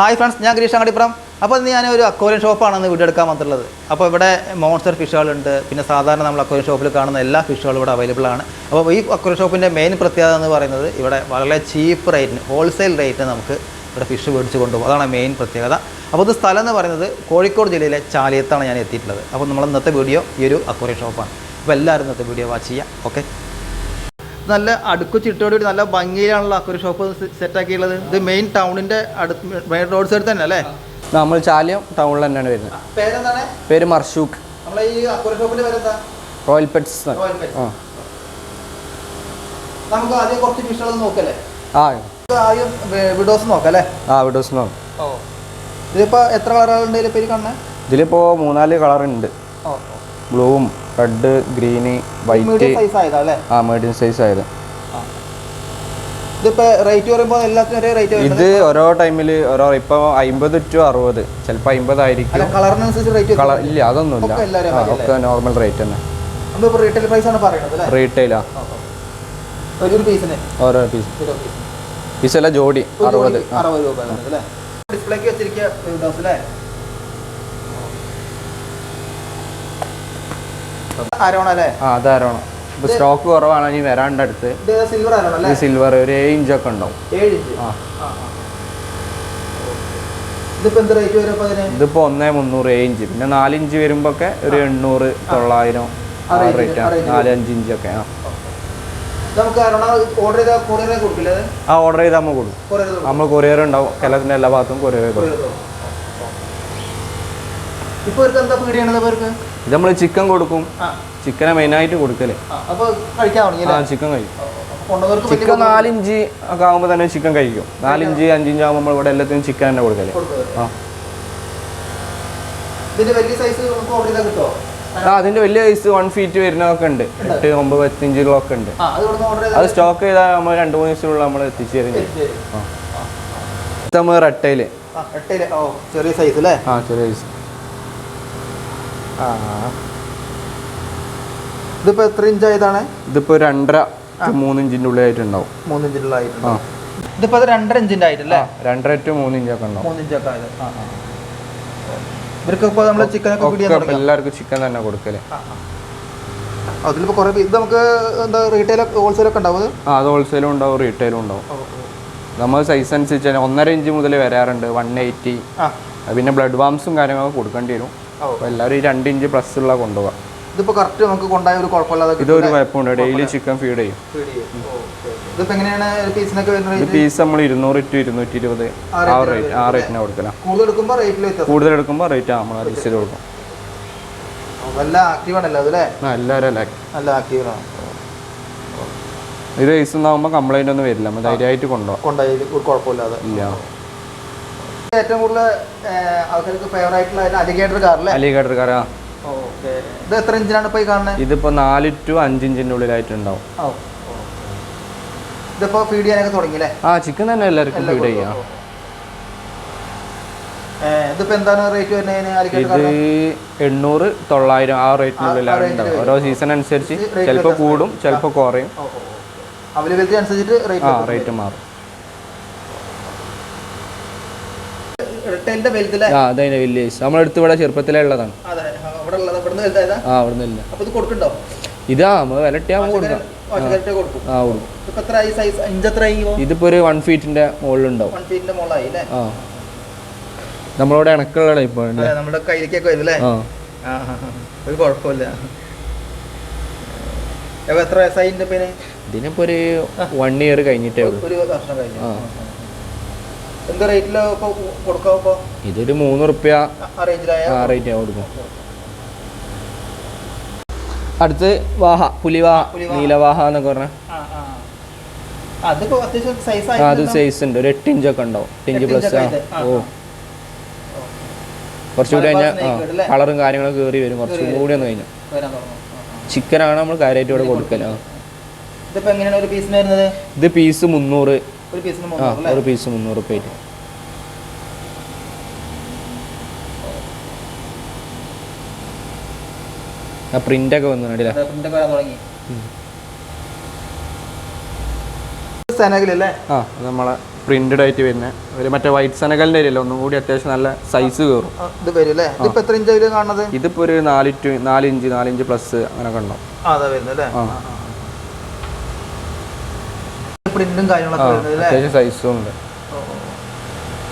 Hi friends ഞാൻ ഗിരീഷ് അങ്ങടിപ്പുറം. അപ്പോൾ ഇന്ന് ഞാൻ ഒരു അക്വേറിയം ഷോപ്പാണെന്ന് വീഡിയോ എടുക്കാൻ വന്നിട്ടുള്ളത്. അപ്പോൾ ഇവിടെ മോൺസ്റ്റർ ഫിഷുകളുണ്ട് പിന്നെ സാധാരണ നമ്മൾ അക്വേറിയം ഷോപ്പിൽ കാണുന്ന എല്ലാ ഫിഷുകളും ഇവിടെ അവൈലബിൾ ആണ്. അപ്പോൾ ഈ അക്വേറിയം ഷോപ്പിന്റെ മെയിൻ പ്രത്യേകത എന്ന് പറയുന്നത് ഇവിടെ വളരെ ചീപ്പ് റേറ്റിന് ഹോൾസെയിൽ റേറ്റിന് നമുക്ക് ഇവിടെ ഫിഷ് മേടിച്ച് കൊണ്ടുപോകും. അതാണ് മെയിൻ പ്രത്യേകത. അപ്പോൾ ഇത് സ്ഥലം എന്ന് പറയുന്നത് കോഴിക്കോട് ജില്ലയിലെ ചാലിയത്താണ് ഞാൻ എത്തിയിട്ടുള്ളത്. അപ്പോൾ നമ്മൾ ഇന്നത്തെ വീഡിയോ ഈ ഒരു അക്വേറിയം ഷോപ്പാണ് അപ്പോൾ എല്ലാവരും ഇന്നത്തെ വീഡിയോ വാച്ച് ചെയ്യാം ഓക്കെ നല്ല അടുക്കു ചിട്ടയോടുകൂടി നല്ല ഭംഗിയിലാണല്ലോ അക്വറി ഷോപ്പ് സെറ്റ് ആക്കിയുള്ളത് ഇത് മെയിൻ ടൗണിന്റെ അടുത്ത് മെയിൻ റോഡ് സൈഡ് തന്നെ അല്ലേ? നമ്മൾ ചാലിയം ടൗണിൽ തന്നെയാണ് വരുന്നത്. പേരെന്താണ്? പേര് മർഷൂഖ്. നമ്മളെ ഈ അക്വറി പേരെന്താ? Royal pets. ആ. നമുക്ക് ആദ്യം കുറച്ച് ഫിഷുകൾ നോക്കല്ലേ? ആ. ആദ്യം വിഡോസ് നോക്കല്ലേ ആ വിഡോസ് നോക്കാം. ഓ. എത്ര കളറുകളുണ്ട് ഇതിൽ പേര് കാണുന്നത് ഇതിലിപ്പോൾ മൂന്നാൽ കളർ ഉണ്ട്. ഓ ബ്ലൂവും റെഡ് ഗ്രീന് വൈറ്റ് സൈസ് ആയതാ അല്ലേ? ആ മീഡിയം സൈസ് ആയത്. ഇതിപ്പോ റേറ്റ് പറയുമ്പോൾ എല്ലാത്തിനും ഒരേ റേറ്റ് ഇത് ഓരോ ടൈമിൽ ഓരോ ഇപ്പൊ അമ്പത് ടു അറുപത്. ചിലപ്പോൾ അമ്പതായിരിക്കും കളറിനനുസരിച്ച് റേറ്റ് കളർ ഇല്ല അതൊന്നുമില്ല. ഒക്കെ നോർമൽ റേറ്റ് തന്നെ. റീറ്റെയിൽ പ്രൈസ് ആണ് പറയുന്നത് റീറ്റെയിലാ. ഒരു പീസിന് ഓരോ പീസ് പീസല്ല ജോഡി. അറുപത്. അറുപത് രൂപ ഡിസ്പ്ലേക്ക് വെച്ചിരിക്കുക ആ അതാരാണ് ഇപ്പോൾ സ്റ്റോക്ക് കുറവാണ് ഇനി വരാണ്ട് അടുത്ത്. സിൽവർ അല്ലേ? സിൽവർ ഒരു ഏഴ് ഇഞ്ച് ഒക്കെ ഉണ്ടാവും. ഇതിപ്പോ ഒന്നേ മുന്നൂറ് ഏഴ് ഇഞ്ച് പിന്നെ നാലിഞ്ച് വരുമ്പോ ഒക്കെ ഒരു എണ്ണൂറ് തൊള്ളായിരം റേറ്റ് ആ range ൽ. നാല് അഞ്ച് ഇഞ്ചൊക്കെ ആ. നമുക്ക് ഓർഡർ ചെയ്താൽ കൊറിയറെ കൊടുക്കില്ലേ ആ ഓർഡർ ചെയ്താൽ നമ്മൾ കൊടുക്കും. കൊറിയർ നമ്മൾ കൊറിയർ ഉണ്ടാവും. കേരളത്തിന്റെ എല്ലാ ഭാഗത്തും കൊറിയർ കൊടുക്കും. ഇപ്പൊ ഇവർക്ക് എന്താ പേടിയാണത് ഇവർക്ക്? ഇത് നമ്മൾ ചിക്കൻ കൊടുക്കും. ചിക്കനെ മെയിനായിട്ട് കൊടുക്കൽ. ആ, ചിക്കൻ കഴിക്കും ചിക്കൻ നാലിഞ്ച് ഒക്കെ ആകുമ്പോൾ തന്നെ ചിക്കൻ കഴിക്കും. നാലിഞ്ച് അഞ്ചിഞ്ച് ആകുമ്പോൾ നമ്മൾ ഇവിടെ എല്ലാത്തിനും ചിക്കൻ തന്നെ കൊടുക്കൽ. ആ. ആ അതിന്റെ വലിയ സൈസ് വൺ ഫീറ്റ് വരുന്നതൊക്കെ ഉണ്ട്. എട്ട് ഒമ്പത് പത്ത് ഒക്കെ ഉണ്ട്. അത് സ്റ്റോക്ക് ചെയ്താൽ നമ്മൾ രണ്ട് മൂന്ന് ദിവസത്തിനുള്ള നമ്മൾ എത്തിച്ചു തരും. നമ്മൾ റെട്ടയിൽ ഓ ചെറിയ സൈസ് അല്ലേ? ആ ചെറിയ സൈസ് ആ. ഇതിപ്പോ എത്ര ഇഞ്ച് ആയതാണ് ഇതിപ്പോൾ രണ്ടര to മൂന്ന് ഇഞ്ചിന്റെ ഉള്ളിലായിട്ടുണ്ടാവും. മൂന്ന് ഇഞ്ചിലുള്ള ആയിട്ടുണ്ട് ആ. ഇതിപ്പോ അത് രണ്ടര ഇഞ്ചിന്റെ ആയിട്ടല്ലേ രണ്ടര ടു മൂന്ന് ഇഞ്ചൊക്കെ ഉണ്ടാവും. ആയത് ആ നമ്മൾ ചിക്കനൊക്കെ എല്ലാവർക്കും ചിക്കൻ തന്നെ കൊടുക്കൽ. അതിലിപ്പോ കുറെ ഇത് നമുക്ക് എന്താ റീറ്റെയിൽ ഉണ്ടാവും ആ അത് ഹോൾസെയിലും ഉണ്ടാവും റീറ്റെയിലും ഉണ്ടാവും. നമ്മൾ സൈസ് അനുസരിച്ച് ഒന്നര ഇഞ്ച് മുതൽ വരാറുണ്ട് വൺ എയ്റ്റി പിന്നെ ബ്ലഡ് വാംസും കാര്യങ്ങളൊക്കെ കൊടുക്കേണ്ടി വരും. അപ്പോൾ എല്ലാവരും ഈ രണ്ട് ഇഞ്ച് പ്ലസ് ഉള്ള കൊണ്ടുപോകാം ഇതിപ്പോ കറക്റ്റ് നമുക്ക് കൊണ്ടായ ഒരു കുഴപ്പമില്ലാതെ ഇതൊരു കുഴപ്പമുണ്ട്. ഡെയിലി ചിക്കൻ ഫീഡ് ചെയ്യും. എങ്ങനെയാണ് പീസിനൊക്കെ? പീസ് നമ്മൾ ഇരുന്നൂറ് ടു ഇരുന്നൂറ്റി ഇരുപത് ആ റേറ്റ് ആ റേറ്റിനാണ് കൊടുക്കല. കൂടുതൽ എടുക്കുമ്പോൾ റേറ്റിൽ കൂടുതൽ എടുക്കുമ്പോൾ റേറ്റ് നമ്മൾ അഡ്ജസ്റ്റ് ചെയ്ത് കൊടുക്കും. നല്ല ആക്റ്റീവ് ആണല്ലോ അതല്ലേ ആ എല്ലാവരും നല്ല ഇത് സൈസ് ഒന്നാകുമ്പോൾ കംപ്ലൈന്റ് ഒന്നും വരില്ല. നമ്മൾ ധൈര്യമായിട്ട് കൊണ്ടുപോകാം കുഴപ്പമില്ലാതെ ഇല്ല. ഏറ്റവും കൂടുതൽ ആൾക്കാർക്ക് ഫേവറായിട്ടുള്ള അലിഗേറ്റർ കാറല്ലേ? അലിഗഡ് കാര ഓക്കെ. ഇത് എത്ര ഇഞ്ചിനാണ് ഇപ്പോൾ ഈ കാണുന്നത് ഇതിപ്പോൾ നാല് ടു അഞ്ച് ഇഞ്ചിന്റെ ഉള്ളിലായിട്ടുണ്ടാവും ഇതിപ്പോൾ ഫീഡ് ചെയ്യാനൊക്കെ തുടങ്ങിയില്ലേ? ആ ചിക്കൻ തന്നെ എല്ലാവർക്കും ഫീഡ് ചെയ്യാം. ഏഹ്, ഇതിപ്പോൾ എന്താണ് റേറ്റ് അലിഗേറ്റർ ഇത് എണ്ണൂറ് തൊള്ളായിരം ആ റേറ്റിനുള്ളിലാണ് ഉണ്ടാവും ഓരോ സീസൺ അനുസരിച്ച് ചിലപ്പോൾ കൂടും ചിലപ്പോൾ കുറയും. അവൈലബിലിറ്റി അനുസരിച്ചിട്ട് ആ റേറ്റ് മാറും. റിട്ടൈലിന്റെ വലുതിലെ ആ വലിയ നമ്മളെടുത്ത് ഇവിടെ ചെറുപ്പത്തിലേ ഉള്ളതാണ് അതെ അവിടെ ഉള്ളത് വലുതായതാ ആ ഇത് കൊടുക്കണ്ടോ? ഇതാ നമ്മൾ വിലട്ടിയാകുമ്പോൾ കൊടുക്കാം. ആ കൊടുക്കും. ഇതിപ്പോൾ എത്ര സൈസ് ഇഞ്ച് എത്ര ഒരു വൺ ഫീറ്റിന്റെ മുകളിലുണ്ടാവും. വൺ അല്ലേ? ആ. നമ്മളോട് ഇണക്കുള്ള ടൈപ്പ് അതെ നമ്മുടെ കയ്യിലേക്കൊക്കെ വരും അല്ലേ? ആ. ആ ആ, ആ. ഒരു കുഴപ്പമില്ല. എത്ര വയസ്സായി ഇതിനിപ്പോ പിന്നെ ഒരു വൺ ഇയർ കഴിഞ്ഞിട്ടേ ഉള്ളൂ. ഒരു വർഷം കഴിഞ്ഞു. ആ. എന്ത് റേറ്റിൽ ഇപ്പോൾ കൊടുക്കാം ഇപ്പോൾ ഇതൊരു മൂന്ന് റുപ്യ ആ റേഞ്ചിലായ? ആ റേറ്റ് കൊടുക്കും. അടുത്ത് വാഹ പുലിവാഹ. നീലവാഹ എന്നൊക്കെ പറഞ്ഞ. അത് സൈസ് ഉണ്ട്. ഒരു എട്ട് ഇഞ്ച് ഒക്കെ ഉണ്ടാവും. എട്ട് ഇഞ്ച് പ്ലസ് ഓ. കുറച്ചുകൂടി കഴിഞ്ഞാൽ? കളറും കാര്യങ്ങളൊക്കെ കയറി വരും. കുറച്ചും കൂടി ഒന്ന് കഴിഞ്ഞാൽ ആ. ചിക്കനാണ് നമ്മൾ കാര്യമായിട്ട് ഇവിടെ കൊടുക്കല. ഇത് പീസ് മുന്നൂറ്. ഒരു പീസിന് ആ മുന്നൂറ് അല്ലേ? ഒരു പീസ് മുന്നൂറ് റുപ്യ ആയിട്ട് ആ പ്രിന്റ് ഒക്കെ വന്നു കണ്ടില്ല? പ്രിന്റൊക്കെ വരാൻ തുടങ്ങി. സെനഗിലല്ലേ? ആ നമ്മളെ പ്രിന്റഡ് ആയിട്ട് വരുന്ന. ഒരു മറ്റേ വൈറ്റ് സെനകലിന്റെ അരിയല്ല ഒന്നും കൂടി അത്യാവശ്യം നല്ല സൈസ് കയറും ഇത് വരും അല്ലേ ഇതിപ്പോ എത്ര കാണുന്നത്? ഒരു നാല് ടു നാല് ഇഞ്ച് നാല് ഇഞ്ച് പ്ലസ് അങ്ങനെ കണ്ടോ അതാ ആ. പ്രിന്റും കാര്യങ്ങളൊക്കെ വരുന്നത് അല്ലേ? അത്യാവശ്യം സൈസും ഉണ്ട്.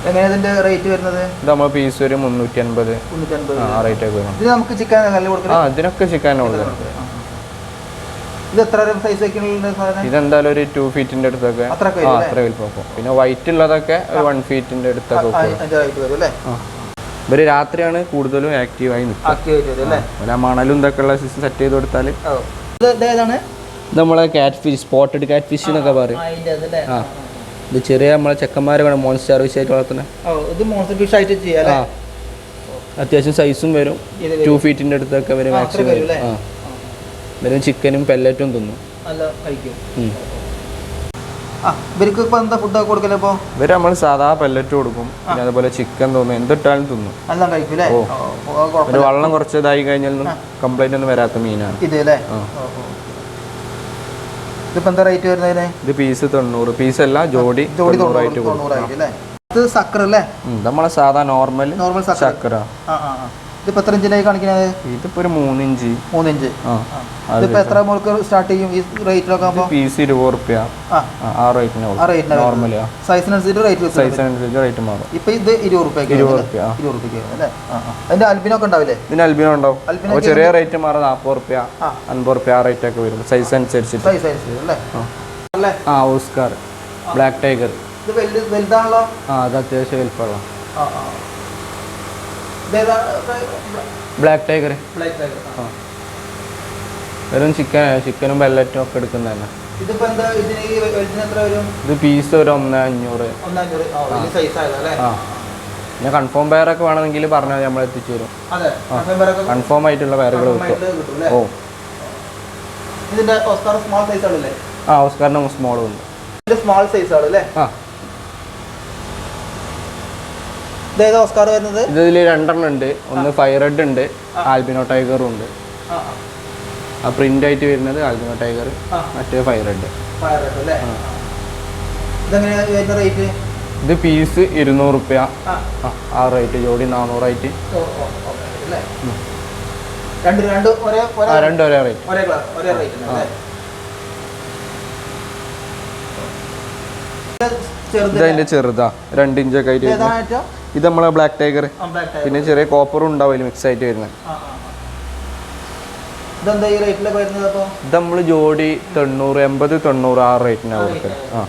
എങ്ങനെയാ ഇതിന്റെ റേറ്റ് വരുന്നത്? ഇത് നമ്മൾ പീസ് ഒരു മുന്നൂറ്റി അൻപത് മുന്നൂറ്റൻപത് ആ റേറ്റ് ഒക്കെ വരും. ഇതിന് നമുക്ക് ചിക്കൻ നല്ല ആ ഇതിനൊക്കെ ചിക്കൻ ഇത് എത്ര സൈസ് ഇതെന്തായാലും ഒരു ടു ഫീറ്റിന്റെ അടുത്തൊക്കെ. അത്രയൊക്കെ ആ വരും അത്ര വലിപ്പം പിന്നെ വൈറ്റ് ഉള്ളതൊക്കെ ഒരു വൺ ഫീറ്റിന്റെ അടുത്തൊക്കെ ഇവർ രാത്രിയാണ് കൂടുതലും ആക്റ്റീവായി നിൽക്കുക. മണലും ഇതൊക്കെ ഉള്ള സിസ്റ്റം സെറ്റ് ചെയ്ത് കൊടുത്താൽ ഇത് ഇത് നമ്മളെ കാറ്റ് ഫിഷ് സ്പോട്ടഡ് കാറ്റ് ഫിഷ് എന്നൊക്കെ പറയും. ആ ഇത് ചെറിയ നമ്മളെ ചെക്കന്മാരെ വേണം മോൺസ്റ്റർ ഫിഷ് ആയിട്ട് വളർത്തുന്നത് ഓ ഇത് മോൺസ്റ്റർ ഫിഷ് ആയിട്ട് ചെയ്യാം അല്ലേ? ആ അത്യാവശ്യം സൈസും വരും. ടു ഫീറ്റിന്റെ അടുത്തൊക്കെ വരും മാക്സിമം വരും ആ. വരും ചിക്കനും പെല്ലറ്റും തിന്നും. നല്ല കഴിക്കും. ആ ഇവർക്ക് ഇപ്പൊ എന്താ കൊടുക്കൽ ഇവർ നമ്മൾ സാധാ പെല്ലറ്റ് കൊടുക്കും. പിന്നെ അതുപോലെ ചിക്കൻ തോന്നും. എന്തിട്ടാലും തിന്നും. ഒരു വെള്ളം കുറച്ച് ഇതായി കഴിഞ്ഞാൽ കംപ്ലൈന്റ് ഒന്നും വരാത്ത മീനാണ്. ഇത് അല്ലേ? ഓ, ഓ. ഇതിപ്പോ എന്താ റേറ്റ് വരുന്നതിന്? ഇത് പീസ് തൊണ്ണൂറ് പീസ് അല്ല ജോഡി ജോഡി തൊണ്ണൂറായിട്ട് കൊടുക്കും. അല്ലേ? ഇത് സക്കർ അല്ലേ? നമ്മളെ സാധാ നോർമൽ നോർമൽ സക്കർ ആ ആ. ആ ഇതിപ്പോ എത്ര ഇഞ്ചിനായി കാണിക്കുന്നത്? ഇതിപ്പോ ഒരു മൂന്നിഞ്ച്. മൂന്നിഞ്ച്. ആ അത് ഇതിപ്പോ എത്ര മുതൽക്ക് സ്റ്റാർട്ട് ചെയ്യും? ഈ റേറ്റിലൊക്കെ ആകുമ്പോൾ പീസ് ഇരുപത് റുപ്യ ആ. ആ റേറ്റിന് ആ റേറ്റിന് നോർമൽ സൈസിനനുസരിച്ച് റേറ്റ് സൈസിനനുസരിച്ച് സൈസ് അനുസരിച്ച് റേറ്റ് മാറും. ഇപ്പൊ ഇത് ഇരുപത് റുപ്യ ഇരുപത് റുപ്യ ഇരുപത് റുപ്യ അല്ലേ? അൽബിനൊക്കെ ഉണ്ടാവില്ലേ? ഇതിന് അൽബിനോ ഉണ്ടാവും. അപ്പോൾ ചെറിയ റേറ്റ് മാറും നാൽപ്പത് റുപ്യ. അൻപത് റുപ്യ ആ റേറ്റ് ഒക്കെ വരും സൈസ് അനുസരിച്ചിട്ട്. സൈസ് അനുസരിച്ച് അല്ലേ? ആ. ഓസ്കാർ ബ്ലാക്ക് ടൈഗർ ഇത് വലുതാണല്ലോ? ആ അത് അത്യാവശ്യം വലിപ്പമുള്ള. ആ ആ. ബ്ലാക്ക് ടൈഗർ വെറും ചിക്കൻ ചിക്കനും ബെല്ലറ്റും ഒക്കെ എടുക്കുന്നതന്നെ ഇത് പീസ് ഒരു ഒന്ന് അഞ്ഞൂറ്. പിന്നെ കൺഫേം പെയറൊക്കെ വേണമെങ്കിൽ പറഞ്ഞാൽ നമ്മൾ എത്തിച്ചു തരും. കൺഫേം ആയിട്ടുള്ള പെയറുകൾ കിട്ടും. ഓ. ഇതിന്റെ ഓസ്കാർ സ്മോൾ സൈസ് ആണല്ലേ ആ ഓസ്കാറിന് സ്മോളും ഉണ്ട്. സ്മോൾ സൈസ് ആണല്ലേ ആ. ഇതേതാ ഓസ്കാർ വരുന്നത്. ഇതിൽ രണ്ടെണ്ണം ഉണ്ട്. ഒന്ന് ഫയർ റെഡ് ഉണ്ട് ആൽബിനോ ടൈഗറും ഉണ്ട്. ആ പ്രിന്റ് ആയിട്ട് വരുന്നത് ആൽബിനോ ടൈഗർ മറ്റേ ഫയർ റെഡ് ഫയർ റെഡ് അല്ലേ? ഇതെങ്ങനെയാ വരുന്ന റേറ്റ് ഇത് പീസ് ഇരുന്നൂറ് റുപ്യ. ആ. റേറ്റ് ജോഡി നാനൂറായിട്ട് രണ്ട് രണ്ട് ഒരേ രണ്ടും ഒരേ റേറ്റ് ഒരേ ഒരേ റേറ്റ് അല്ലേ ഇത് ചെറുത്. രണ്ട് ഇഞ്ചൊക്കെ ആയിട്ട് വരുന്നത്. ഇത് നമ്മളെ ബ്ലാക്ക് ടൈഗർ. പിന്നെ ചെറിയ കോപ്പറും ഉണ്ടാവില്ല അതിൽ മിക്സ് ആയിട്ട് വരുന്നത്. ഇത് നമ്മൾ ജോഡി തൊണ്ണൂറ് എൺപത് തൊണ്ണൂറ് ആ റേറ്റിനാണ് കൊടുക്കുന്നത് ആ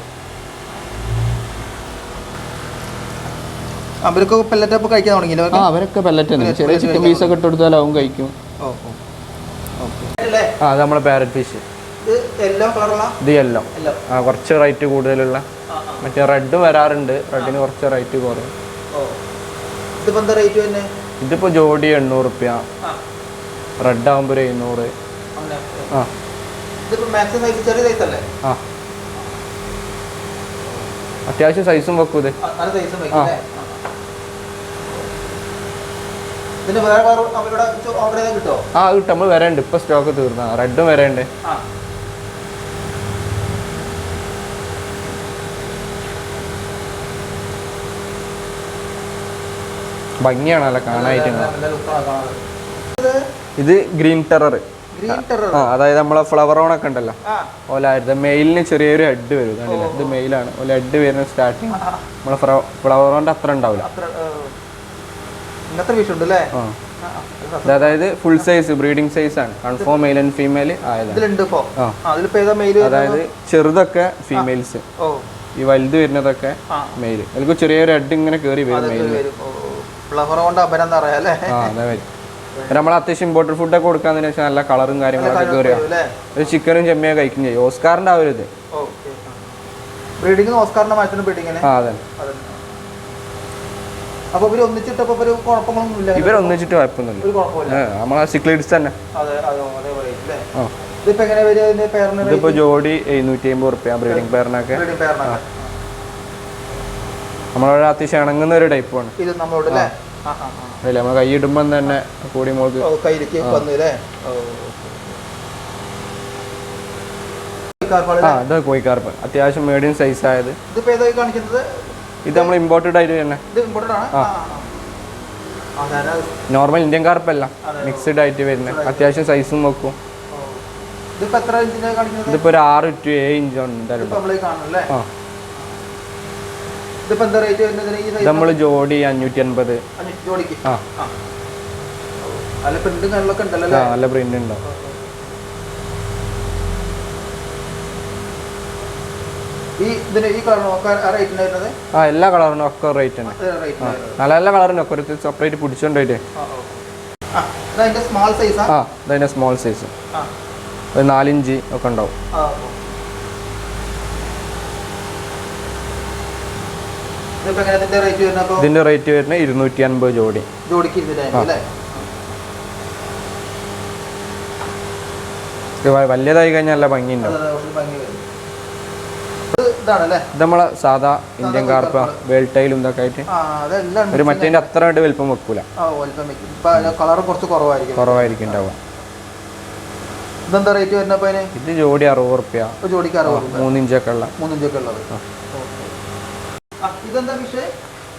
അവർക്ക് പെല്ലറ്റ് അപ്പോൾ കഴിക്കാൻ തുടങ്ങിയില്ലേ? ആ അവരൊക്കെ പെല്ലറ്റ് തന്നെ. ചെറിയ ചിക്കൻ പീസ് ഒക്കെ ഇട്ട് കൊടുത്താൽ അവൻ കഴിക്കും. ആ നമ്മളെ പാരറ്റ് ഫിഷ് ഇത് യെല്ലോ കളറുള്ള ഇത് യെല്ലോ ആ കുറച്ച് റേറ്റ് കൂടുതലുള്ള മറ്റേ റെഡ് വരാറുണ്ട്. റെഡിന് കുറച്ച് റേറ്റ് കുറയും. ഇതിപ്പോ ജോഡി എണ്ണൂറ് റുപ്യ. റെഡ് ആകുമ്പോൾ ഒരു എഴുന്നൂറ്. ആ. ആ. അത്യാവശ്യം സൈസും വെക്കും ഇത്. ആ, കിട്ടും. നമ്മൾ വരണ്ട്. ഇപ്പൊ സ്റ്റോക്ക് തീർന്ന റെഡും വരണ്ട്. ആ ഭംഗിയാണല്ലോ കാണാനായിട്ട് നല്ല ഇത് ഗ്രീൻ ടെറർ. Green terror. ആ അതായത് നമ്മളെ ഫ്ലവർ ഓൺ ഒക്കെ ഉണ്ടല്ലോ. ഓലായിരുന്നു മെയിലിന് ചെറിയൊരു ഹെഡ് വരും കണ്ടില്ല? ഇത് മെയിലാണ്. ഓല ഹെഡ് വരുന്ന സ്റ്റാർട്ടിങ് നമ്മളെ ഫ്ലവർ ഓണിന്റെ അത്ര ഉണ്ടാവില്ല. അല്ലേ? അതായത് ഫുൾ സൈസ് ബ്രീഡിംഗ് സൈസ് ആണ്. കൺഫോം മെയിൽ ആൻഡ് ഫീമെയിൽ ആയതാണ്. അതായത് ചെറുതൊക്കെ ഫീമെയിൽസ് ഓ. ഈ വലുത് വരുന്നതൊക്കെ മെയിൽ അതിൽ ചെറിയൊരു ഹെഡ് ഇങ്ങനെ കയറി വരും മെയിൽ വരും. ഫ്ലവർ കൊണ്ട് അപരം നമ്മൾ അത്യാവശ്യം ഇമ്പോർട്ടഡ് ഫുഡൊക്കെ കൊടുക്കാന്ന് വെച്ചാൽ നല്ല കളറും കാര്യങ്ങളൊക്കെ കയറിയ ഒരു ചിക്കനും ചെമ്മിയൊക്കെ കഴിക്കും ചെയ്യും. ഓസ്കാറിന്റെ ആ ഒരു ഇത്. ഓക്കെ. ബ്രീഡിങ് ഓസ്കാറിന്റെ മാറ്റത്തിന് ബ്രീഡിങ്ങിന്? ആ അതെ. അപ്പൊ ഇവർ ഒന്നിച്ചിട്ടപ്പോ ഒരു കുഴപ്പമൊന്നുമില്ല നമ്മളെ സിക്ലിഡ്സ് തന്നെ. ഇതിപ്പോ എങ്ങനെ പേരിന് ഇതിപ്പോ ജോഡി എഴുന്നൂറ്റി അമ്പത് റുപ്യ ബ്രീഡിംഗ് ബ്രീഡിംഗ് പേരിനൊക്കെ. നമ്മളൊരു അത്യാവശ്യം ഇണങ്ങുന്ന ഒരു ടൈപ്പാണ്. ഇത് നമ്മളോട് അല്ലേ ആ. ആ ആ അല്ലേ നമ്മൾ കൈ ഇടുമ്പോൾ തന്നെ കൂടി മോൾക്ക് കയ്യിലേക്ക് വന്നു അല്ലേ ഓ കോഴിക്കാർപ്പാട് ആ ഇത് കോഴിക്കാർപ്പ്. അത്യാവശ്യം മീഡിയം സൈസ് ആയത്. ഇത് നമ്മൾ ഇമ്പോർട്ടഡ് ആയിട്ട് തന്നെ. നോർമൽ ഇന്ത്യൻ കാർപ്പല്ല മിക്സ്ഡ് ആയിട്ട് വരുന്നത്. അത്യാവശ്യം സൈസും വെക്കും ഇതിപ്പോ ഒരു ആറ് ടു ഏഴ് ഇഞ്ച് ഉണ്ട്. ആ. ഇതിപ്പോ എന്താ റേറ്റ് വരുന്നത്? ഈ നമ്മൾ ജോഡി അഞ്ഞൂറ്റി അൻപത് ജോഡിക്ക്? ആ. അല്ല പ്രിന്റും കാര്യങ്ങളൊക്കെ ഉണ്ടല്ലോ ആ നല്ല പ്രിന്റ് ഉണ്ടോ. ഈ ഇതിന് ഈ ആ റേറ്റിന് വരുന്നത്? ആ എല്ലാ കളറിനും ഒക്കെ റേറ്റ് ആണ് നല്ല നല്ല കളറിനും ഒക്കെ. ഒരു സെപ്പറേറ്റ് പിടിച്ചോണ്ടായിട്ട് സ്മോൾ സൈസ് ആ സ്മാൾ സൈസാ ഒരു നാലിഞ്ച് ഒക്കെ ഉണ്ടാവും ആ ഓ. ഇതിപ്പോ എങ്ങനെ ഇതിന്റെ റേറ്റ് വരുന്നത്? ഇരുന്നൂറ്റി അൻപത് ജോഡി. ജോഡിക്ക് വലിയതായി കഴിഞ്ഞാൽ നല്ല ഭംഗിയുണ്ടാവും. ഇത് നമ്മളെ സാധാ ഇന്ത്യൻ കാർപ്പ വേൾട്ടയിലും ഇതൊക്കെ ആയിട്ട്. ഒരു മറ്റേ അത്ര ആയിട്ട് വലിപ്പം വെക്കൂല. കുറവായിരിക്കും. ഉണ്ടാവുക. ഇതെന്താ റേറ്റ് ഇത് ജോഡി അറുപത് റുപ്യ മൂന്നിഞ്ചൊക്കെ ഉള്ള. മൂന്നിഞ്ചൊക്കെ ഉള്ളത്.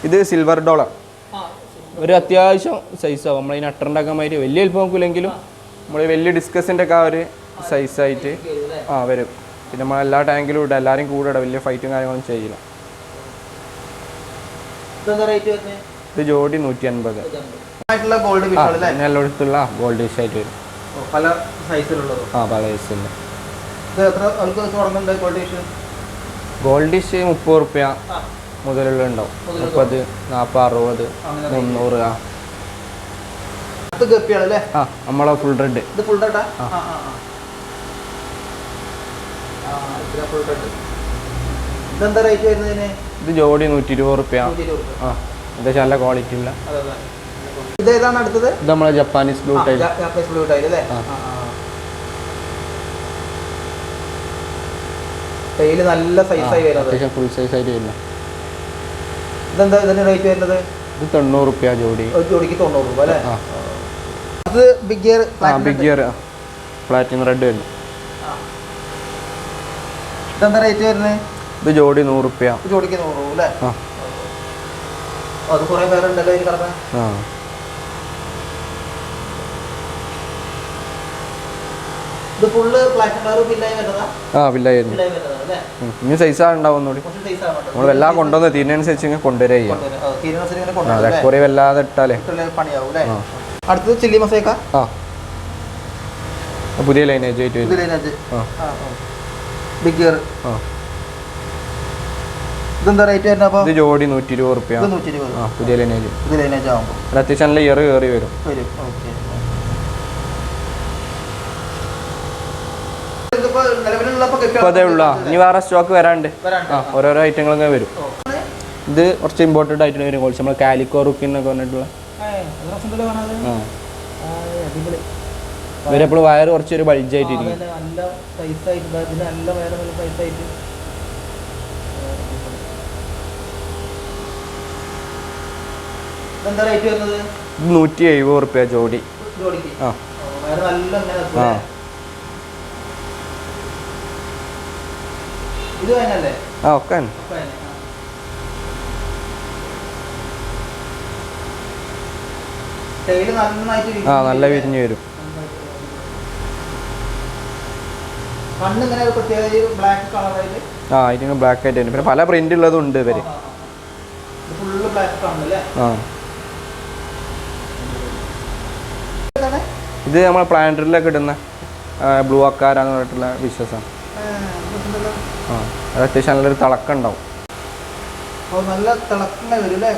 ഇത് സിൽവർ ഡോളർ ഒരു അത്യാവശ്യം സൈസാവും നമ്മൾ ഈ നട്ടറുണ്ടാക്കാൻ മാതിരി വലിയ വലിപ്പം നോക്കില്ലെങ്കിലും നമ്മൾ വലിയ ഡിസ്കസിന്റെ ഒക്കെ ആ ഒരു സൈസായിട്ട് ആ വരും. പിന്നെ നമ്മൾ എല്ലാ ടാങ്കിലും ഇടാം എല്ലാവരും കൂടെ ഇടാം വലിയ ഫൈറ്റും കാര്യങ്ങളും ചെയ്യില്ല. ഇതെന്താ റേറ്റ് വരുന്നത് ഇത് ജോഡി നൂറ്റി അൻപത് ആയിട്ടുള്ള ഗോൾഡ് ആ ഫിഷ് അല്ലേ? പിന്നെ എല്ലായിടത്തുള്ള ഗോൾഡ് ഡിഷ് ആയിട്ട് വരും. പല സൈസിലുള്ളത് ആ പല സൈസിൽ ഗോൾഡ് ഫിഷ് ഗോൾഡ് ഡിഷ് മുപ്പത് റുപ്യ. മുതലുള്ള ഉണ്ടാവും മുപ്പത് നാൽപ്പത് അറുപത് മുന്നൂറ് ആ. ആ നമ്മളെ ഫുൾ റെഡ് ഇത് ഫുൾ റെഡാ ഇതെന്താ റേറ്റ് വരുന്നതിന്? ഇത് ജോഡി നൂറ്റി ഇരുപത് റുപ്യ. ആ എന്താ നല്ല ക്വാളിറ്റി ഉള്ള. ഇത് ഏതാണ് അടുത്തത്? ഇത് നമ്മളെ Japanese blue tail Japanese blue tail അല്ലേ. ടൈൽ നല്ല സൈസായി വരുന്നത്. ഫുൾ സൈസ് ആയിട്ട് വരുന്നത് ഇതെന്താ ഇതിന് റേറ്റ് വരുന്നത്? ഇത് തൊണ്ണൂറ് റുപ്യ ജോഡി. ഒരു ജോഡിക്ക് തൊണ്ണൂറ് രൂപ അല്ലേ? ആ. അത് ബിഗ് ഗിയർ ആ ബിഗ് ഗിയർ പ്ലാറ്റിനം റെഡ് വരുന്നു. ഇതെന്താ റേറ്റ് വരുന്നത്? ഇത് ജോഡി നൂറ് റുപ്യ. ഒരു ജോഡിക്ക് നൂറ് രൂപ അല്ലേ? ആ. അത് കുറേ പേരുണ്ടല്ലോ ഇതിൽ കിടക്കാൻ ആ ഇത് ഫുള്ള് പ്ലാറ്റിനം കളർ ബില്ലായി വരുന്നതാ ആ വില്ലായിരുന്നു. ഇനി സൈസാ ഉണ്ടാവും ഒന്നുകൂടി നമ്മൾ കൊണ്ടുവന്ന് തീരുന്നതനുസരിച്ച് ഇങ്ങനെ കൊണ്ടുവരിക ചെയ്യാം. വല്ലാതെ ഇട്ടാലേ. അടുത്തത് ചില്ലി മസേക്ക ആ. പുതിയ ലൈനേജ് ആയിട്ട് വരും ആ. ഇതെന്താ റേറ്റ് വരുന്നത് അപ്പോൾ ഇത് ജോഡി നൂറ്റി ഇരുപത് റുപ്യ പുതിയ ലൈനേജ് ഇത് ലൈനേജ് ആകുമ്പോൾ അത്യാവശ്യം നല്ല ഇയർ കയറി വരും. വരും ഓക്കെ ഇതിപ്പോൾ നിലവിലുള്ളപ്പോൾ ഇപ്പൊ അതേ ഉള്ളൂ? ഇനി വേറെ സ്റ്റോക്ക് വരാണ്ട്. ആ ഓരോരോ ഐറ്റങ്ങൾ ഇങ്ങനെ വരും. ഇത് കുറച്ച് ഇമ്പോർട്ടന്റ് ആയിട്ട് വരും. കുറച്ച് നമ്മൾ കാലിക്കോ റുക്കിൻ എന്നൊക്കെ പറഞ്ഞിട്ടുള്ള. ഇവരെപ്പോഴും സൈസായിട്ട് ഇതെന്താ റേറ്റ് വരുന്നത്? ഇത് നൂറ്റി എഴുപത് റുപ്യ ജോഡി. ആ. ആ. ഇത് വേനല്ലേ ആ ഒക്കെ ആ. നല്ല വിരിഞ്ഞ് വരും. ആ ഇതിന് ബ്ലാക്ക് ആയിട്ട് വരും. പിന്നെ പല പ്രിന്റ് ഉള്ളതും ഉണ്ട് ഇവർ. ആ ഇത് നമ്മൾ പ്ലാനറ്ററിലൊക്കെ ഇടുന്ന ബ്ലൂ അക്കാരാന്ന് പറഞ്ഞിട്ടുള്ള വിശ്വാസമാണ് അത് അത്യാവശ്യം നല്ലൊരു തിളക്കം ഉണ്ടാവും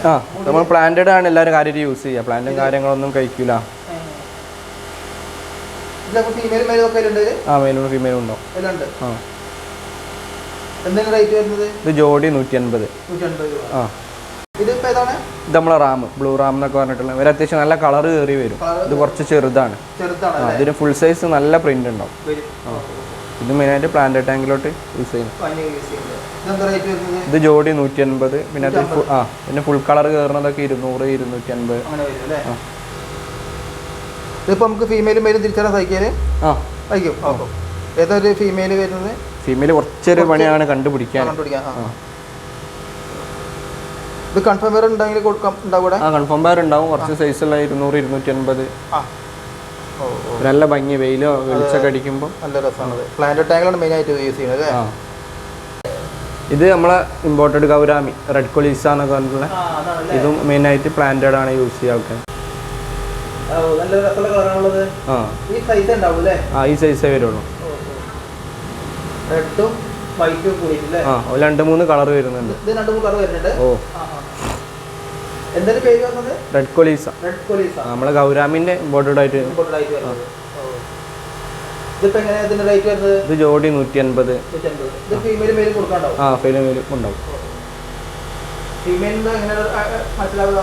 ആ നമ്മൾ പ്ലാന്റഡ് ആണ് എല്ലാവരും കാര്യമായിട്ട് യൂസ് ചെയ്യുക. പ്ലാന്റും കാര്യങ്ങളൊന്നും കഴിക്കൂല. ആ മെയിലും ഫീമെയിലും ഉണ്ടാവും. ആ. ഇത് ജോഡി നൂറ്റി അൻപത് ആ. ഇത് നമ്മളെ റാം ബ്ലൂ റാം എന്നൊക്കെ പറഞ്ഞിട്ടുള്ള ഒരു അത്യാവശ്യം നല്ല കളർ കയറി വരും. ഇത് കുറച്ച് ചെറുതാണ്. ആ ഇതിന് ഫുൾ സൈസ് നല്ല പ്രിന്റ് ഉണ്ടാവും. ഇത് മെയിനായിട്ട് പ്ലാന്റ് ടാങ്കിലോട്ട് യൂസ് ചെയ്യുന്നു. ഇത് ജോഡി നൂറ്റി അൻപത് പിന്നെ അത് ആ പിന്നെ ഫുൾ കളർ കയറുന്നതൊക്കെ ഇരുന്നൂറ് ഇരുന്നൂറ്റി അൻപത്. ഇതിപ്പോൾ നമുക്ക് ഫീമെയിലും മെയിലും തിരിച്ചറിയാൻ സഹിക്കാൽ ആ. അയക്കും ഏതാ ഒരു ഫീമെയിൽ വരുന്നത്? ഫീമെയിൽ കുറച്ചൊരു പണിയാണ് കണ്ടുപിടിക്കാൻ. ഇത് കൺഫേം വേറെ ഉണ്ടെങ്കിൽ കൊടുക്കാം ഉണ്ടാവും ആ കൺഫേം വേറെ ഉണ്ടാവും. കുറച്ച് സൈസുള്ള ഇരുന്നൂറ് ഇരുന്നൂറ്റി അൻപത് ആ. നല്ല ഭംഗി വെയിലോ വെളിച്ചൊക്കെ അടിക്കുമ്പോൾ നല്ല രസമാണ് പ്ലാന്റ് ടാങ്കിലാണ് മെയിൻ ആയിട്ട് യൂസ് ചെയ്യുന്നത് ഇത് നമ്മളെ ഇമ്പോർട്ടഡ് കൗരാമി റെഡ് കൊളീസ എന്നൊക്കെ പറഞ്ഞിട്ടുള്ള ഇതും മെയിനായിട്ട് പ്ലാന്റഡ് ആണ് യൂസ് ചെയ്യുക ആൾക്കാർ ആ. ഈ സൈസ് ഉണ്ടാവും അല്ലേ? ആ ഈ സൈസേ വരുള്ളൂ. റെഡും വൈറ്റും കൂടിയിട്ടില്ലേ ആ ഒരു രണ്ട് മൂന്ന് കളർ വരുന്നുണ്ട് ഓ എന്തൊരു പേര് വന്നത്? റെഡ് കൊളീസ റെഡ് കൊലീസ നമ്മളെ ഗൗരാമിന്റെ ഇമ്പോർട്ടഡ് ആയിട്ട് ഇമ്പോർട്ടന്റ് വരുന്നത്. ഓ. ഇതിപ്പോ എങ്ങനെയാ ഇതിന്റെ റേറ്റ് വരുന്നത്? ഇത് ജോഡി നൂറ്റി അൻപത് ഇത് ഫീമെയിൽ മെയിൽ കൊടുക്കാണ്ടാവും ആ ഫീമെയിൽ ഉണ്ടാവും ഫീമെയിലിന്റെ എങ്ങനെ മനസ്സിലാവുക?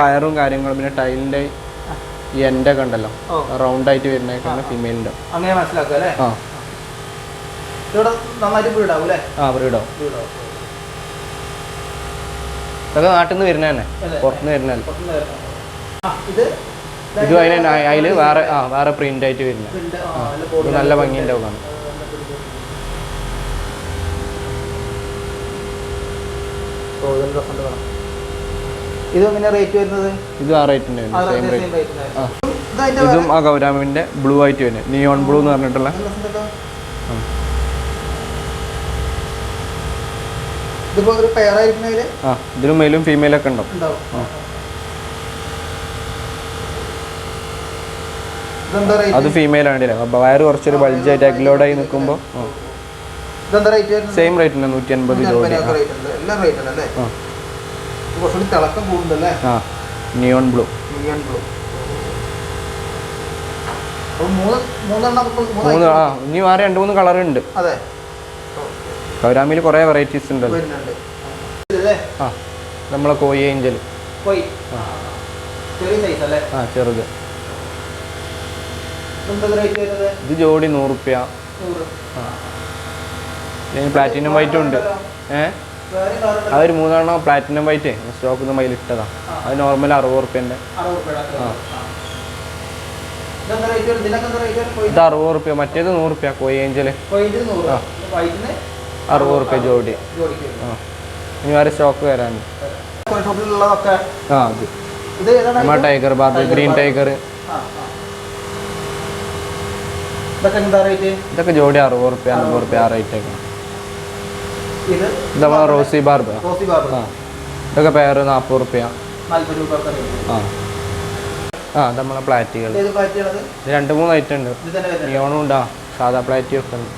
വയറും കാര്യങ്ങളും പിന്നെ ടൈലിന്റെ ഈ എന്റെ ഒക്കെ ഉണ്ടല്ലോ. റൗണ്ട് ആയിട്ട് വരുന്ന ഫീമെയിലിന്റെ അങ്ങനെ മനസ്സിലാക്കുക അല്ലേ? ആ. ഇവിടെ നന്നായിട്ട് വീടാവും അല്ലേ? ആ ബ്രീഡാവും വീടാവും ഇതൊക്കെ നാട്ടിൽ നിന്ന് വരുന്ന തന്നെ? പുറത്തുനിന്ന് വരുന്ന ഇത് ഇത് അതിന് അതിൽ വേറെ ആ വേറെ പ്രിന്റ് ആയിട്ട് വരുന്നത് ആ, നല്ല ഇത് body നല്ല ഭംഗിയുണ്ടാവും കാണാൻ. ഇത് എങ്ങനെ റേറ്റ് വരുന്നത്? ഇത് ആ റേറ്റ് സെയിം റേറ്റ് ഇതും ആ ഗൗരാമിന്റെ ബ്ലൂ ആയിട്ട് വരുന്നത്. നിയോൺ ബ്ലൂ എന്ന് പറഞ്ഞിട്ടുള്ള ആ. ഇതിപ്പോ ഒരു പെയർ ആയിരിക്കണേൽ ആ ഇതിലും മെയിലും ഫീമെയിലൊക്കെ ഉണ്ടാവും. ഉണ്ടാവും. അത് ഫീമെയിൽ ആണല്ലേ വയറ് കുറച്ചൊരു ബൾജായിട്ട് അഗ്ലോഡായി നിൽക്കുമ്പോൾ ഇതെന്താ റേറ്റ് വരുന്നത്? സെയിം റേറ്റ് തന്നെ നൂറ്റി അൻപത് ജോഡി. നൂറ്റമ്പതിനൊക്കെ rate ഉണ്ട്. എല്ലാം റേറ്റ് ഉണ്ട് അല്ലേ? ആ. ഇത് കുറച്ചുകൂടി തിളക്കം കൂടുന്നുണ്ടല്ലേ? ആ. നിയോൺ ബ്ലൂ മിലിയൺ ബ്ലൂ മൂന്ന് മൂന്നെണ്ണം ഇപ്പൊ മൂന്ന് മൂന്ന് item ആ ഇനി വേറെ രണ്ട് മൂന്ന് കളർ ഉണ്ട്. അതെ. കൗരാമിയിൽ കുറേ വെറൈറ്റീസ് ഉണ്ട് ആ നമ്മളെ കോയി ഏഞ്ചൽ. ആ. ചെറുത്. ഇത് ജോഡി നൂറുപ്യ. നൂറ്. ഇതിന് പ്ലാറ്റിനം വൈറ്റും ഉണ്ട്. ഏ? അതൊരു മൂന്നെണ്ണം പ്ലാറ്റിനം വൈറ്റ് സ്റ്റോക്ക് ഒന്ന് മയിൽ ഇട്ടതാ. അത് നോർമൽ അറുപത് റുപ്യന്റെ ഇത് അറുപത് റുപ്യ മറ്റേത് നൂറുപ്യ. കോയി ഏഞ്ചൽ നൂറ്. ആ. അറുപത് റുപ്യ ജോഡി. ആ. ഇനി വേറെ സ്റ്റോക്ക് വരാൻ ആ ഇത് ഏതാണ് ടൈഗർ ബാർബി ഗ്രീൻ ടൈഗർ. ഇതൊക്കെ ജോഡി അറുപത് റുപ്യ അൻപത് റുപ്യ ആ റേറ്റ് ഒക്കെ. ഇത്? റോസി ബാർബ ആ. ഇതൊക്കെ പേര് നാൽപ്പത് റുപ്യ. ആ. നമ്മളെ പ്ലാറ്റുകൾ രണ്ട് മൂന്ന് ഐറ്റം ഉണ്ട്. നിയോണും ഉണ്ടാ. സാധാ പ്ലാറ്റി ഒക്കെ ഉണ്ട്.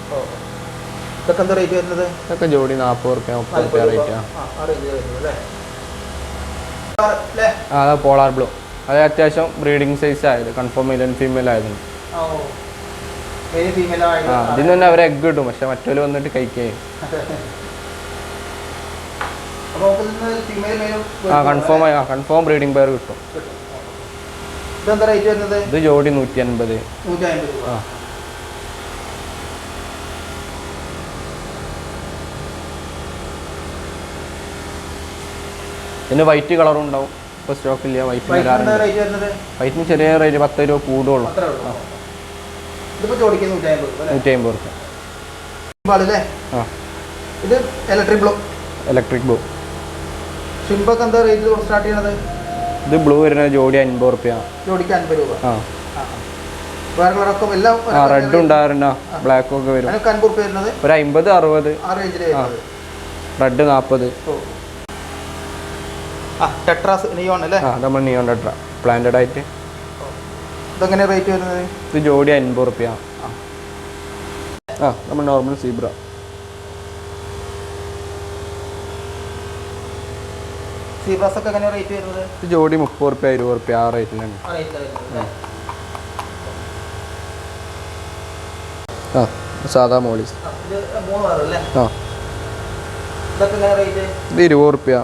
ഇതൊക്കെ എന്താ റേറ്റ് വരുന്നത്? ഇതൊക്കെ ജോഡി നാൽപ്പത് റുപ്യ മുപ്പത് റേറ്റ് അതാ പോളാർ ബ്ലൂ അത് അത്യാവശ്യം ബ്രീഡിങ് സൈസ് ആയത്. കൺഫേം മെയിൽ ആൻഡ് ഫീമെയിൽ ആയിരുന്നു ഇതിന് തന്നെ അവർ എഗ് കിട്ടും പക്ഷെ മറ്റൊരു വന്നിട്ട് കഴിക്കുകയും ആ കൺഫേം ആ കൺഫേം ബ്രീഡിംഗ് പെയർ കിട്ടും. ഇത് ജോഡി നൂറ്റി അൻപത് ആ. പിന്നെ വൈറ്റ് കളറും ഉണ്ടാവും. ഇപ്പോൾ സ്റ്റോക്ക് ഇല്ല വൈറ്റ് വൈറ്റിന് വരാറുണ്ട്. ചെറിയ റേറ്റ് പത്ത് രൂപ കൂടുള്ളൂ നൂറ്റി അമ്പത് റുപ്യ ആ. ഇത് ഇലക്ട്രിക് ബ്ലൂ ഇലക്ട്രിക് ബ്ലൂ എന്താ സ്റ്റാർട്ട് ചെയ്യണത്? ഇത് ബ്ലൂ വരുന്ന ജോഡി അൻപത് റുപ്യ. ജോഡിക്ക് അൻപത് രൂപ. ആ. ആ. വേറെ കളറൊക്കെ എല്ലാം റെഡ് ഉണ്ടാകാറുണ്ട് ബ്ലാക്കും ഒക്കെ വരും. ഒരു അമ്പത് അറുപത്. റെഡ് നാൽപ്പത്. ആ. ടെട്രാസ് നിയോൺ അല്ലേ? ആ നമ്മൾ നിയോൺ ടെട്ര പ്ലാന്റഡ് ആയിട്ട്. ഇതെങ്ങനെ റേറ്റ് വരുന്നത്? ഇത് ജോഡി അൻപത് റുപ്യ. ആ. നമ്മൾ നോർമൽ സീബ്ര സീബ്രാസ് ഒക്കെ എങ്ങനെ റേറ്റ് വരുന്നത്? ഇത് ജോഡി മുപ്പത് റുപ്യ ഇരുപത് റുപ്യ ആ റേറ്റിലാണ് ആ സാധാ മോളീസ് ആ, ഇത് ഇരുപത് റുപ്യ.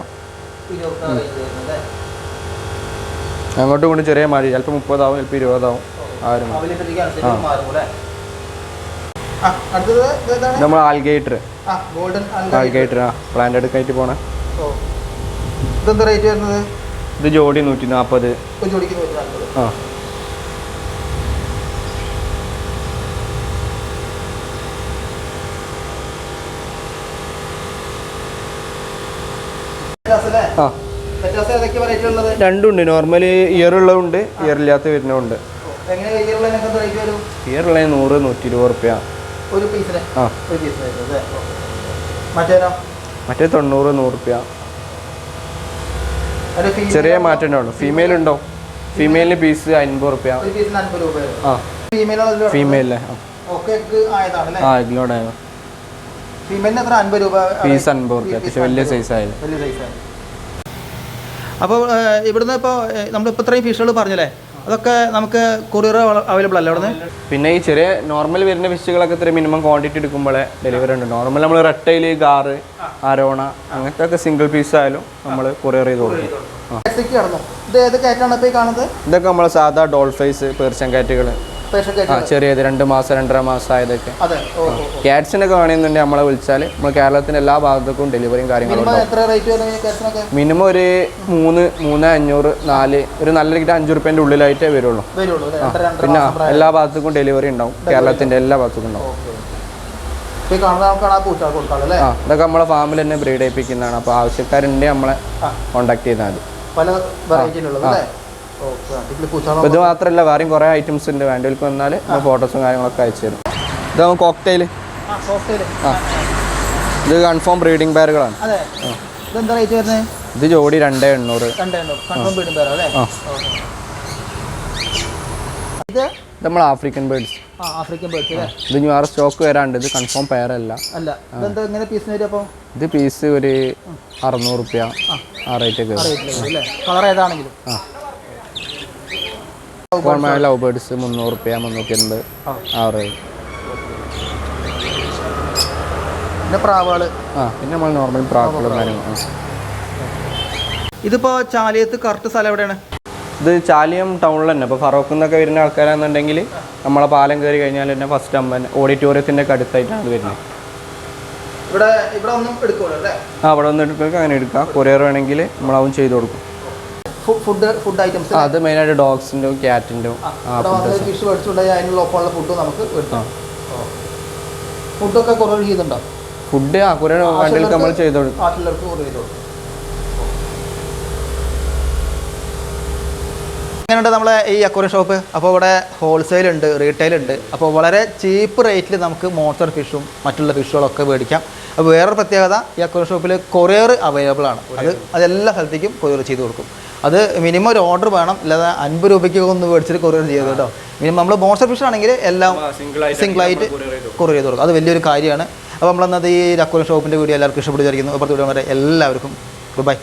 അങ്ങോട്ടും ഇങ്ങോട്ടും ചെറിയ മാറി ചിലപ്പോൾ മുപ്പതാവും ചിലപ്പോൾ ഇരുപതാവും. ആരും നമ്മൾ ആൽഗേറ്റർ ആ. ഗോൾഡൻ ആൽഗേറ്റർ ആ പ്ലാന്റ് ആയിട്ട് പോണേ. ഓ. ഇതെന്താ റേറ്റ് വരുന്നത്? ഇത് ജോഡി നൂറ്റി നാൽപ്പത് ആ. രണ്ടുണ്ട്. നോർമലി ഇയർ ഉള്ളതുണ്ട് ഇയർ ഇല്ലാത്ത വരുന്നതുണ്ട്. എങ്ങനെ വെയ്യുള്ളതിനൊക്കെ റേറ്റ് വരും? ഇയർ ഉള്ള നൂറ് നൂറ്റി ഇരുപത് റുപ്യ ഒരു പീസിന്? ആ. ഒരു പീസിന് അല്ലേ? മറ്റേനോ? മറ്റേ തൊണ്ണൂറ് നൂറ് റുപ്യ ചെറിയ മാറ്റം ഉണ്ടാവും ഫീമെയിൽ ഉണ്ടോ? ഫീമെയിലിന് പീസ് അൻപത് റുപ്യ ആ. ഫീമെയിലോ ആ. എഗ്ലോഡായ ഫീമെയിലിന് എത്ര അൻപത് രൂപ? പീസ് അൻപത് റുപ്യ അത്യാവശ്യം വലിയ സൈസ് ആയാലും വലിയ സൈസാണ് അപ്പോൾ ഇവിടുന്ന് ഇപ്പോൾ നമ്മളിപ്പോൾ ഇത്രയും ഫിഷുകൾ പറഞ്ഞല്ലേ? അതൊക്കെ നമുക്ക് കൊറിയർ അവൈലബിൾ അല്ലേ ഇവിടുന്ന്? പിന്നെ ഈ ചെറിയ നോർമൽ വരുന്ന ഫിഷുകളൊക്കെ ഇത്ര മിനിമം ക്വാണ്ടിറ്റി എടുക്കുമ്പോഴേ ഡെലിവറി ഉണ്ട്. നോർമൽ നമ്മൾ റെട്ടയിൽ ഗാറ് അരോണ അങ്ങനത്തെ ഒക്കെ സിംഗിൾ പീസ് ആയാലും നമ്മൾ കൊറിയർ ചെയ്ത് കൊടുക്കും. ഇപ്പോൾ ഇതൊക്കെ നമ്മൾ സാധാ ഡോൾ ഫേസ് ചെറിയത് രണ്ട് മാസം രണ്ടര മാസം ആയതൊക്കെ. ക്യാറ്റ്സിനൊക്കെ വേണമെന്നുണ്ടെങ്കിൽ നമ്മളെ വിളിച്ചാൽ നമ്മൾ കേരളത്തിന്റെ എല്ലാ ഭാഗത്തേക്കും ഡെലിവറിയും കാര്യങ്ങളും മിനിമം ഒരു മൂന്ന് മൂന്ന് അഞ്ഞൂറ് നാല് ഒരു നല്ല രീതിയിൽ അഞ്ചു റുപ്യന്റെ ഉള്ളിലായിട്ടേ വരുള്ളൂ. പിന്നെ എല്ലാ ഭാഗത്തേക്കും ഡെലിവറി ഉണ്ടാവും. കേരളത്തിന്റെ എല്ലാ ഭാഗത്തേക്കും ഉണ്ടാവും. ഇതൊക്കെ നമ്മളെ ഫാമിൽ തന്നെ ബ്രീഡ് ചെയ്യിപ്പിക്കുന്നതാണ്. അപ്പോൾ ആവശ്യക്കാരുണ്ടെങ്കിൽ നമ്മളെ കോൺടാക്ട് ചെയ്താൽ മതി. പല വെറൈറ്റിയിലുള്ളത് ഇത് മാത്രമല്ല വേറെയും കുറേ ഐറ്റംസ് ഉണ്ട്. വേണ്ടവർക്ക് വന്നാൽ ഫോട്ടോസും കാര്യങ്ങളൊക്കെ അയച്ചു തരും. ഇതാവും കോക്ടെയിൽ ആ ഇത് കൺഫേം ബ്രീഡിംഗ് പേരുകളാണ് ഇത് ജോഡി രണ്ടേ എണ്ണൂറ്. ഇത്? നമ്മൾ ആഫ്രിക്കൻ ബേർഡ്സ് ആഫ്രിക്കൻ ബേർഡ്സ് അല്ലേ? ഇത് ഇനി വേറെ സ്റ്റോക്ക് വരാണ്ട്. ഇത് കൺഫേം പേരല്ല അല്ല. പീസിന് അപ്പോൾ ഇത് പീസ് ഒരു അറുന്നൂറ് റുപ്യ. ആ. റേറ്റ് ഒക്കെ കളർ ഏതാണെങ്കിലും. ആ. കോൺമായ ലവ് ബേർഡ്സ് മുന്നൂറ് റുപ്യ മുന്നൂറ്റി എൺപത് ആ. റേറ്റ് പിന്നെ പ്രാവുകൾ ആ പിന്നെ നമ്മൾ നോർമൽ പ്രാക്കളും കാര്യങ്ങളും. ഇതിപ്പോൾ ചാലിയത്ത് കറക്റ്റ് സ്ഥലം എവിടെയാണ്? ഇത് ചാലിയം ടൗണിൽ തന്നെ. ഇപ്പോൾ ഫറോക്കിൽ നിന്നൊക്കെ വരുന്ന ആൾക്കാരാണെന്നുണ്ടെങ്കിൽ നമ്മളെ പാലം കയറി കഴിഞ്ഞാൽ തന്നെ ഫസ്റ്റ് അമ്പൻ ഓഡിറ്റോറിയത്തിന്റെ ഒക്കെ അടുത്തായിട്ടാണ് വരുന്നത്. ഇവിടെ ഇവിടെ ഒന്നും എടുക്കുമല്ലോ അല്ലേ? ആ അവിടെ ഒന്നും എടുക്കുക അങ്ങനെ എടുക്കാം. കൊറിയർ വേണമെങ്കിൽ നമ്മളാവും ചെയ്ത് കൊടുക്കും. ഫുഡ് ഫുഡ് ഐറ്റംസ് അത് മെയിനായിട്ട് ഡോഗ്സിന്റെ ക്യാറ്റിന്റെ ഫിഷ് മേടിച്ചുകൊണ്ടെങ്കിൽ അതിനുള്ള ഒപ്പമുള്ള ഫുഡ് നമുക്ക് എടുക്കാം. ഫുഡൊക്കെ കുറവ് ചെയ്യുന്നുണ്ടോ? ഫുഡ് ആ കൊറിയർ വണ്ടിയിൽ നമ്മൾ ചെയ്ത് കൊടുക്കും. ആട്ടിലർക്ക് കുറവ് ചെയ്ത് കൊടുക്കും. എങ്ങനെയുണ്ട് നമ്മളെ ഈ അക്വറിയം ഷോപ്പ് അപ്പോൾ ഇവിടെ ഹോൾസെയിൽ ഉണ്ട് റീറ്റെയിൽ ഉണ്ട്. അപ്പോൾ വളരെ ചീപ്പ് റേറ്റിൽ നമുക്ക് മോട്ടർ ഫിഷും മറ്റുള്ള ഫിഷുകളൊക്കെ മേടിക്കാം. അപ്പോൾ വേറൊരു പ്രത്യേകത ഈ അക്വറിയം ഷോപ്പിൽ കൊറിയർ അവൈലബിൾ ആണ്. അത് അതെല്ലാ സ്ഥലത്തേക്കും കൊറിയർ ചെയ്ത് കൊടുക്കും. അത് മിനിമം ഒരു ഓർഡർ വേണം. അല്ലാതെ അൻപത് രൂപയ്ക്ക് ഒന്ന് മേടിച്ചിട്ട് കൊറിയർ ചെയ്ത് കേട്ടോ. മിനിമം നമ്മൾ മോൺസ്റ്റർ ഫിഷ് ആണെങ്കിൽ എല്ലാം സിംഗിൾ സിംഗിളായിട്ട് കൊറിയർ ചെയ്ത് കൊടുക്കും. അത് വലിയൊരു കാര്യമാണ്. അപ്പോൾ നമ്മളന്നത് ഈ അക്വറിയം ഷോപ്പിന്റെ വീഡിയോ എല്ലാവർക്കും ഇഷ്ടപ്പെട്ടു വിചാരിക്കുന്നു അപ്പുറത്ത് വീഡിയോ വരെ എല്ലാവർക്കും. Good bye